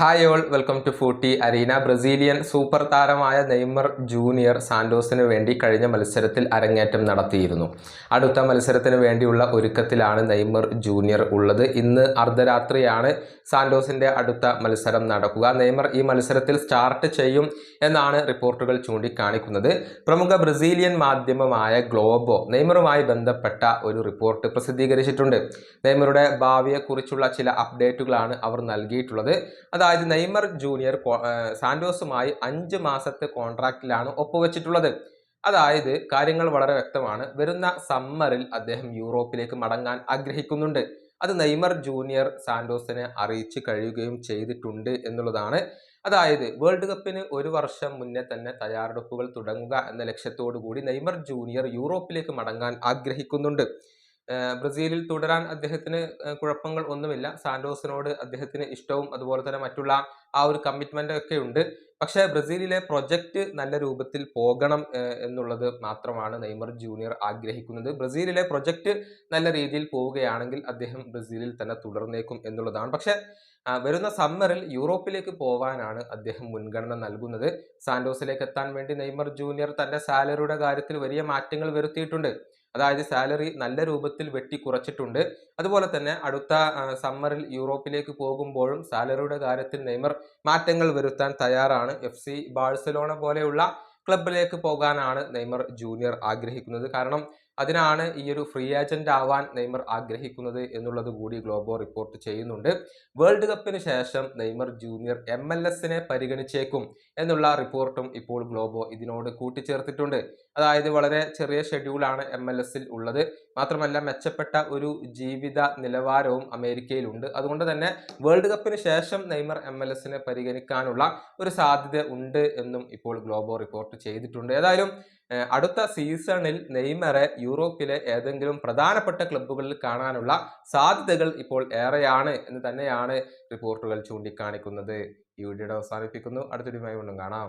Hi all welcome to Footy Arena Brazilian super താരമായ Neymar junior സാന്റോസിന് വേണ്ടി കഴിഞ്ഞ മത്സരത്തിൽ അരങ്ങേറ്റം നടത്തിയിരുന്നു. അടുത്ത മത്സരത്തിന് വേണ്ടിയുള്ള ഒരുക്കത്തിലാണ് നെയ്മർ ജൂനിയർ ഉള്ളത്. ഇന്ന് അർദ്ധരാത്രിയാണ് സാന്റോസിന്റെ അടുത്ത മത്സരം നടക്കുക. നെയ്മർ ഈ മത്സരത്തിൽ സ്റ്റാർട്ട് ചെയ്യും എന്നാണ് റിപ്പോർട്ടുകൾ ചൂണ്ടിക്കാണിക്കുന്നത്. പ്രമുഖ ബ്രസീലിയൻ മാധ്യമമായ ഗ്ലോബോ നെയ്മറുമായി ബന്ധപ്പെട്ട ഒരു റിപ്പോർട്ട് പ്രസിദ്ധീകരിച്ചിട്ടുണ്ട്. നെയ്മറുടെ ഭാവിയെക്കുറിച്ചുള്ള ചില അപ്ഡേറ്റുകളാണ് അവർ നൽകിയിട്ടുള്ളത്. അതായത് നെയ്മർ ജൂനിയർ സാന്റോസുമായി അഞ്ച് മാസത്തെ കോൺട്രാക്റ്റിലാണ് ഒപ്പുവെച്ചിട്ടുള്ളത്. അതായത് കാര്യങ്ങൾ വളരെ വ്യക്തമാണ്. വരുന്ന സമ്മറിൽ അദ്ദേഹം യൂറോപ്പിലേക്ക് മടങ്ങാൻ ആഗ്രഹിക്കുന്നുണ്ട്. അത് നെയ്മർ ജൂനിയർ സാന്റോസിനെ അറിയിച്ചു കഴിയുകയും ചെയ്തിട്ടുണ്ട് എന്നുള്ളതാണ്. അതായത് വേൾഡ് കപ്പിന് ഒരു വർഷം മുന്നേ തന്നെ തയ്യാറെടുപ്പുകൾ തുടങ്ങുക എന്ന ലക്ഷ്യത്തോടു കൂടി നെയ്മർ ജൂനിയർ യൂറോപ്പിലേക്ക് മടങ്ങാൻ ആഗ്രഹിക്കുന്നുണ്ട്. ബ്രസീലിൽ തുടരാൻ അദ്ദേഹത്തിന് കുഴപ്പങ്ങൾ ഒന്നുമില്ല. സാന്റോസിനോട് അദ്ദേഹത്തിന് ഇഷ്ടവും അതുപോലെ തന്നെ മറ്റുള്ള ആ ഒരു കമ്മിറ്റ്മെന്റ് ഒക്കെ ഉണ്ട്. പക്ഷേ ബ്രസീലിലെ പ്രൊജക്റ്റ് നല്ല രൂപത്തിൽ പോകണം എന്നുള്ളത് മാത്രമാണ് നെയ്മർ ജൂനിയർ ആഗ്രഹിക്കുന്നത്. ബ്രസീലിലെ പ്രൊജക്റ്റ് നല്ല രീതിയിൽ പോവുകയാണെങ്കിൽ അദ്ദേഹം ബ്രസീലിൽ തന്നെ തുടർന്നേക്കും എന്നുള്ളതാണ്. പക്ഷേ വരുന്ന സമ്മറിൽ യൂറോപ്പിലേക്ക് പോവാനാണ് അദ്ദേഹം മുൻഗണന നൽകുന്നത്. സാന്റോസിലേക്ക് എത്താൻ വേണ്ടി നെയ്മർ ജൂനിയർ തന്റെ സാലറിയുടെ കാര്യത്തിൽ വലിയ മാറ്റങ്ങൾ വരുത്തിയിട്ടുണ്ട്. അതായത് സാലറി നല്ല രൂപത്തിൽ വെട്ടി കുറച്ചിട്ടുണ്ട്. അതുപോലെ തന്നെ അടുത്ത സമ്മറിൽ യൂറോപ്പിലേക്ക് പോകുമ്പോഴും സാലറിയുടെ കാര്യത്തിൽ നെയ്മർ മാറ്റങ്ങൾ വരുത്താൻ തയ്യാറാണ്. എഫ് സി ബാഴ്സലോണ പോലെയുള്ള ക്ലബിലേക്ക് പോകാനാണ് നെയ്മർ ജൂനിയർ ആഗ്രഹിക്കുന്നത്. കാരണം അതിനാണ് ഈ ഒരു ഫ്രീ ഏജന്റ് ആവാൻ നെയ്മർ ആഗ്രഹിക്കുന്നത് എന്നുള്ളത് കൂടി ഗ്ലോബോ റിപ്പോർട്ട് ചെയ്യുന്നുണ്ട്. വേൾഡ് കപ്പിന് ശേഷം നെയ്മർ ജൂനിയർ എം എൽ എസിനെ പരിഗണിച്ചേക്കും എന്നുള്ള റിപ്പോർട്ടും ഇപ്പോൾ ഗ്ലോബോ ഇതിനോട് കൂട്ടിച്ചേർത്തിട്ടുണ്ട്. അതായത് വളരെ ചെറിയ ഷെഡ്യൂളാണ് എം എൽ എസിൽ ഉള്ളത്. മാത്രമല്ല മെച്ചപ്പെട്ട ഒരു ജീവിത നിലവാരവും അമേരിക്കയിലുണ്ട് അതുകൊണ്ട് തന്നെ വേൾഡ് കപ്പിന് ശേഷം നെയ്മർ എം എൽ എസിനെ പരിഗണിക്കാനുള്ള ഒരു സാധ്യത ഉണ്ട് എന്നും ഇപ്പോൾ ഗ്ലോബോ റിപ്പോർട്ട് ചെയ്തിട്ടുണ്ട്. ഏതായാലും അടുത്ത സീസണിൽ നെയ്മറെ യൂറോപ്പിലെ ഏതെങ്കിലും പ്രധാനപ്പെട്ട ക്ലബ്ബുകളിൽ കാണാനുള്ള സാധ്യതകൾ ഇപ്പോൾ ഏറെയാണ് എന്ന് തന്നെയാണ് റിപ്പോർട്ടുകൾ ചൂണ്ടിക്കാണിക്കുന്നത്. ഈ വീഡിയോയുടെ അവസാനിപ്പിക്കുന്നു. അടുത്തൊരു വീണ്ടും കാണാം.